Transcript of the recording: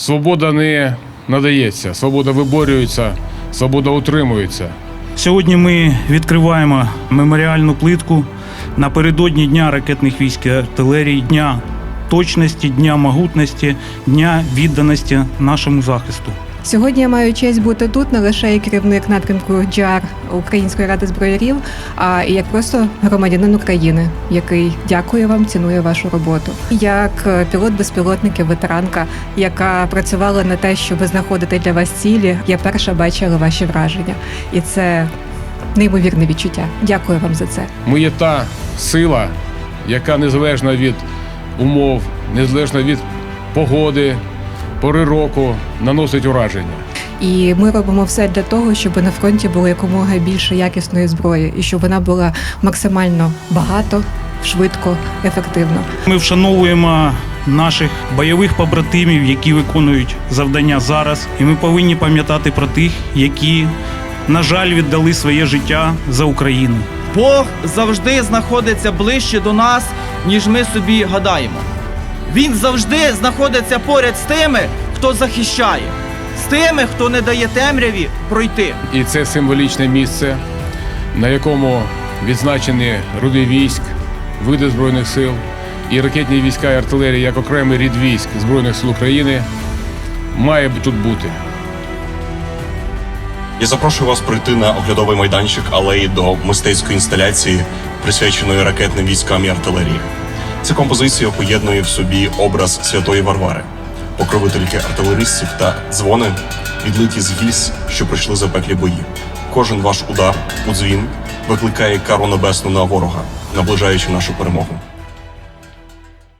Свобода не надається, свобода виборюється, свобода утримується. Сьогодні ми відкриваємо меморіальну плитку напередодні Дня ракетних військ і артилерії, Дня точності, Дня могутності, Дня відданості нашому захисту. Сьогодні я маю честь бути тут не лише як керівник напрямку GR Української ради зброярів, а і як просто громадянин України, який дякує вам, цінує вашу роботу. Як е, пілот безпілотників, ветеранка, яка працювала на те, щоб знаходити для вас цілі, я перша бачила ваші враження, і це неймовірне відчуття. Дякую вам за це. Ми є та сила, яка незалежна від умов, незалежна від погоди, пори року, наносить ураження. І ми робимо все для того, щоб на фронті було якомога більше якісної зброї, і щоб вона була максимально багато, швидко, ефективно. Ми вшановуємо наших бойових побратимів, які виконують завдання зараз, і ми повинні пам'ятати про тих, які, на жаль, віддали своє життя за Україну. Бог завжди знаходиться ближче до нас, ніж ми собі гадаємо. Він завжди знаходиться поряд з тими, хто захищає, з тими, хто не дає темряві пройти. І це символічне місце, на якому відзначені роди військ, види Збройних сил і ракетні війська і артилерія як окремий рід військ Збройних сил України має тут бути. Я запрошую вас прийти на оглядовий майданчик алеї до мистецької інсталяції, присвяченої ракетним військам і артилерії. Ця композиція поєднує в собі образ святої Варвари, покровительки артилеристів та дзвони, відлиті з гільз, що пройшли запеклі бої. Кожен ваш удар у дзвін викликає кару небесну на ворога, наближаючи нашу перемогу.